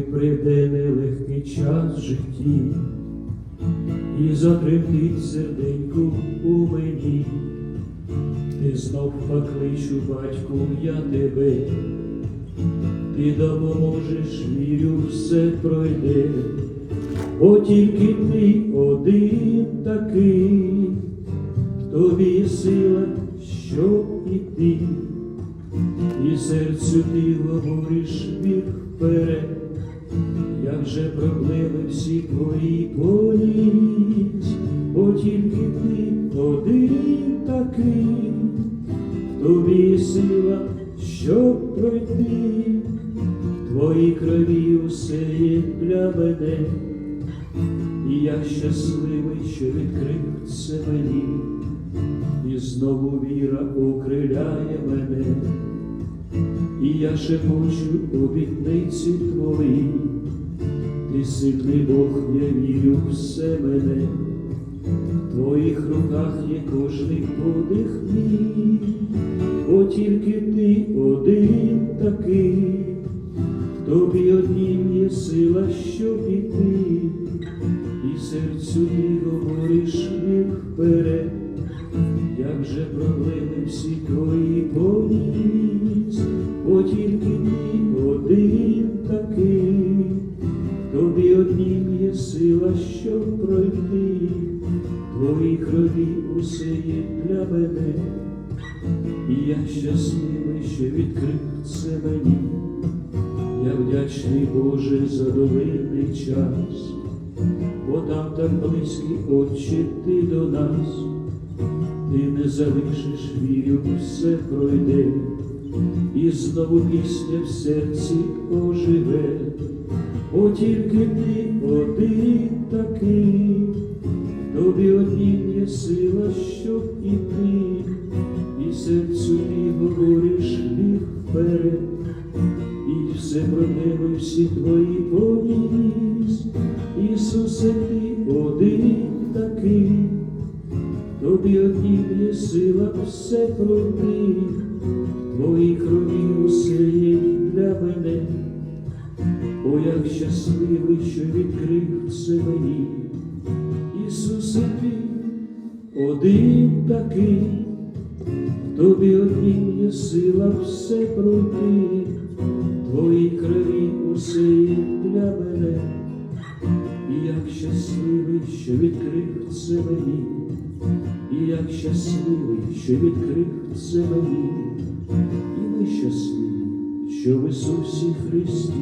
Прийде нелегкий час житті, і затремтить серденьку у мені, ти знов покличу, батьку, я тебе, ти допоможеш, вірю, все пройде, бо тільки ти один такий, тобі є сила, щоб іти. І серцю ти говориш вір вперед, як же проблеми всі твої поніс, бо тільки ти один такий, тобі сила, щоб пройти, в твоїй крові усе є для мене, і я щасливий, що відкрив це мені, і знову віра окриляє мене. І я шепочу обітниці твої, ти Бог, я вірю все мене, в твоїх руках є кожний подих мій, бо тільки ти один такий, в тобі однім є сила, щоб іти, і серцю ти говориш вперед. Як же проблеми всі твої тобі однім є сила, щоб пройти, в твоїй крові усе є для мене, і я щасливий, що відкрив це мені, я вдячний Боже за долинний час, бо там так близький очі ти до нас. Ти не залишиш, вірю, все пройде, і знову пісня в серці оживе, бо тільки ти один такий, тобі однім є сила, щоб іти, і серцю ти говориш вір вперед, і все про тебе всі твої поніс, Ісусе, ти один такий. Тобі однім є сила все пройти, в твоїй крові усе є для мене, о, як щасливий, що відкрив це мені, Ісусе, ти один такий, тобі однім є сила все пройти, в твоїй крові усе є для мене, і як щасливий, що відкрив це мені. І як щасливий, що відкрив це мені, і ми щасливі, що в Ісусі Христі.